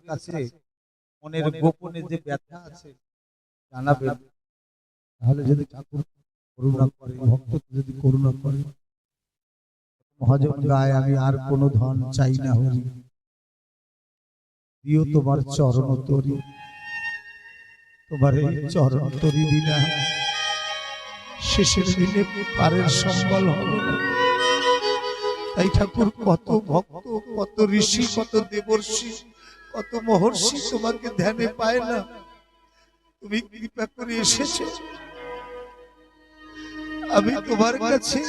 কাছে মনের গোপনে যে ব্যথা আছে জানাবেন। তাহলে যদি ঠাকুর করুণা করে ভক্ত যদি করুণা করে মহাজন গায় আমি আর কোনো ধন চাই না হরি। দিও তোমার চরণ তরি। তোমার এই চরণ তরি বিনা। শেষের দিনে পারের সম্বল হবে না। তাই ঠাকুর কত ভক্ত কত ঋষি কত দেবর্ষি কত মহর্ষি তোমাকে ধ্যানে পায় না। তুমি কৃপা করে এসেছ। আমি তোমার কাছে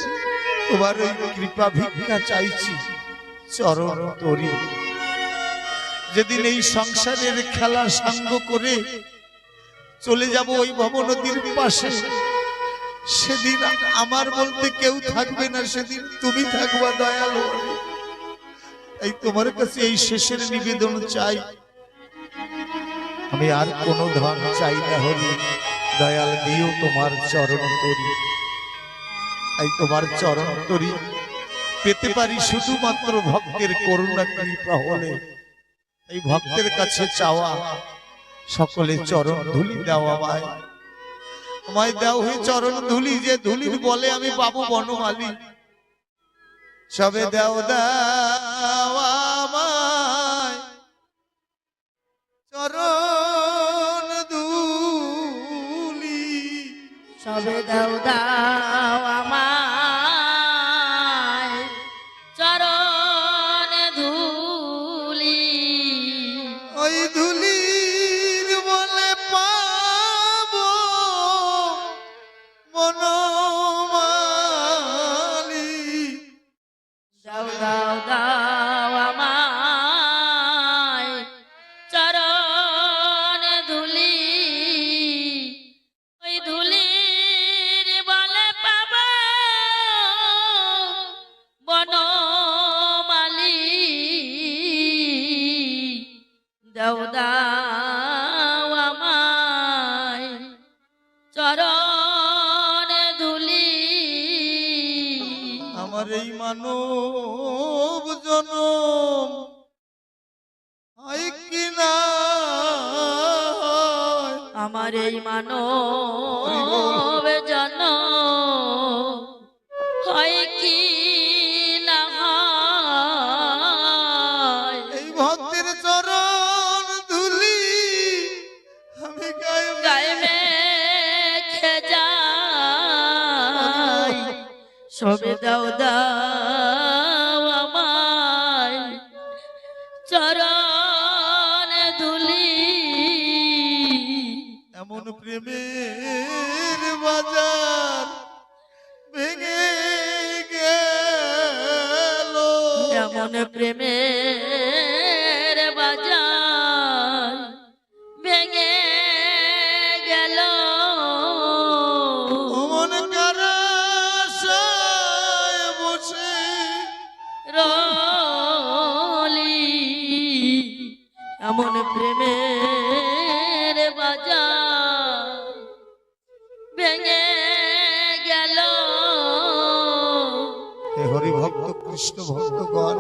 তোমার ওই কৃপা ভিক্ষা চাইছি। চরণ তরি। যেদিন এই সংসারের খেলা সাঙ্গ করে চলে যাব ওই ভবনদীর পাশে, সেদিন আমার বলতে কেউ থাকবে না, সেদিন তুমি থাকবা দয়াল। এই তোমার কাছে এই শেষের নিবেদন চাই। আমি আর কোনো ধন চাই না হরি, দয়াল দিও তোমার চরণ তরি। এই তোমার চরণ তরি, পেতে পারি শুধুমাত্র ভক্তের করুণা কৃপা হলে। এই ভক্তের কাছে চাওয়া, সকলে চরণ ধুলি দেওয়া ভাই আমায় দেও হয়ে চরণ ধুলি, যে ধুলির বলে আমি বাবু বনমালী। সবে দেও দাও আমায়। চরণ দুলি সবে দাও দাও চরণ ধুলি। আমার এই মানব জনম আমার এই মানব জন সবে দাও দাও আমায় চরণ ধুলি। এমন প্রেমের বাজার ভেঙে গেল। এমন প্রেমের বসে। রলি এমন প্রেমের বাজার ভেঙে গেল। হরি ভক্ত কৃষ্ণ ভক্তগণ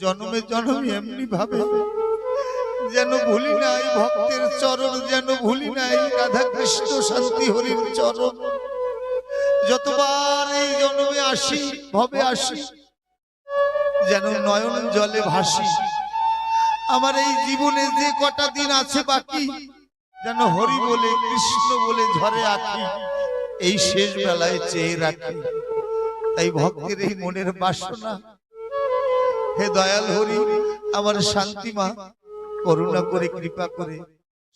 জন্মে জন্মে এমনি ভাবে যেন ভুলি নাই ভক্তের চরণ যেন ভুলি নাই রাধা কৃষ্ণ শান্তি হরির চরণ। যতবার এই জন্মে আসি, ভবে আসি, যেন নয়ন জলে ভাসি। আমার এই জীবনে যে কটা দিন আছে বাকি, যেন হরি বলে, কৃষ্ণ বলে ঝরে আঁকি, এই শেষ বেলায় চেয়ে রাখি। তাই ভক্তের এই মনের বাসনা, হে দয়াল হরি, আমার শান্তি মা, করুণা করে, কৃপা করে,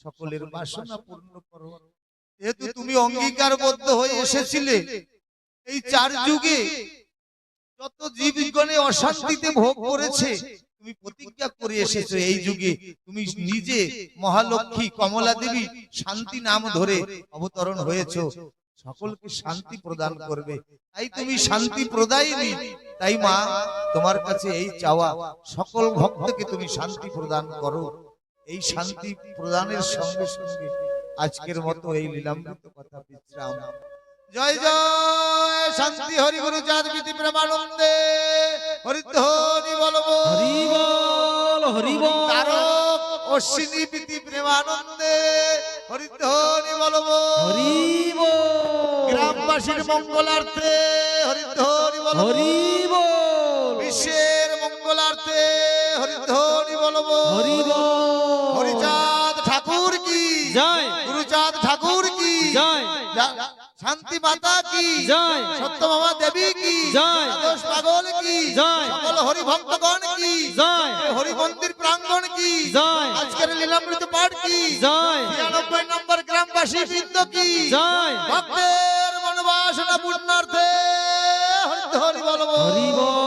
সকলের বাসনা পূর্ণ করো। যেহেতু তুমি অঙ্গীকারবদ্ধ হয়ে এসেছিলে এই চার যুগে যত জীবগণে অশান্তিতে ভোগ করেছে, তুমি প্রতিজ্ঞা করে এসেছ এই যুগে। তুমি নিজে মহালক্ষ্মী কমলা দেবী শান্তি নাম ধরে অবতরণ হয়েছো। সকলকে শান্তি প্রদান করবে। তাই তুমি শান্তি প্রদায়িনী। তাই মা, তোমার কাছে এই চাওয়া। সকল ভক্তকে তুমি শান্তি প্রদান করো। এই শান্তি প্রদানের সঙ্গে সঙ্গে আজকের মতো এই লীলামৃত কথা বিশ্রাম। জয় জয় শান্তি হরি গুরু চাঁদ বিধি প্রেমানন্দে হরিত হরি বলব। হরি বল হরি বল অশ্বিনী প্রীতি প্রেমানন্দে হরিধ্বনি বলব। হরি বল গ্রামবাসীর মঙ্গলার্থে হরিধ্বনি বলব। হরি বল বিশ্বের মঙ্গলার্থে হরিধ্বনি বলব। হরি বল হরিচাঁদ ঠাকুর কি? জয়। গুরুচাঁদ ঠাকুর কি? জয়। শান্তি মাতা কি? জয়। সত্যভামা দেবী কি? জয়। দ্বাদশ পাগল কি? জয়। সকল হরি ভক্তগণ কি? জয়। হরি মন্দির প্রাঙ্গণ কি? জয়। আজকের লীলামৃত পাঠ কি? জয়। তিরানব্বই নম্বর গ্রামবাসী বৃন্দ কি? জয়। ভক্তের মনোবাসনা পূর্ণার্থে হরি হরি বলব। হরি বল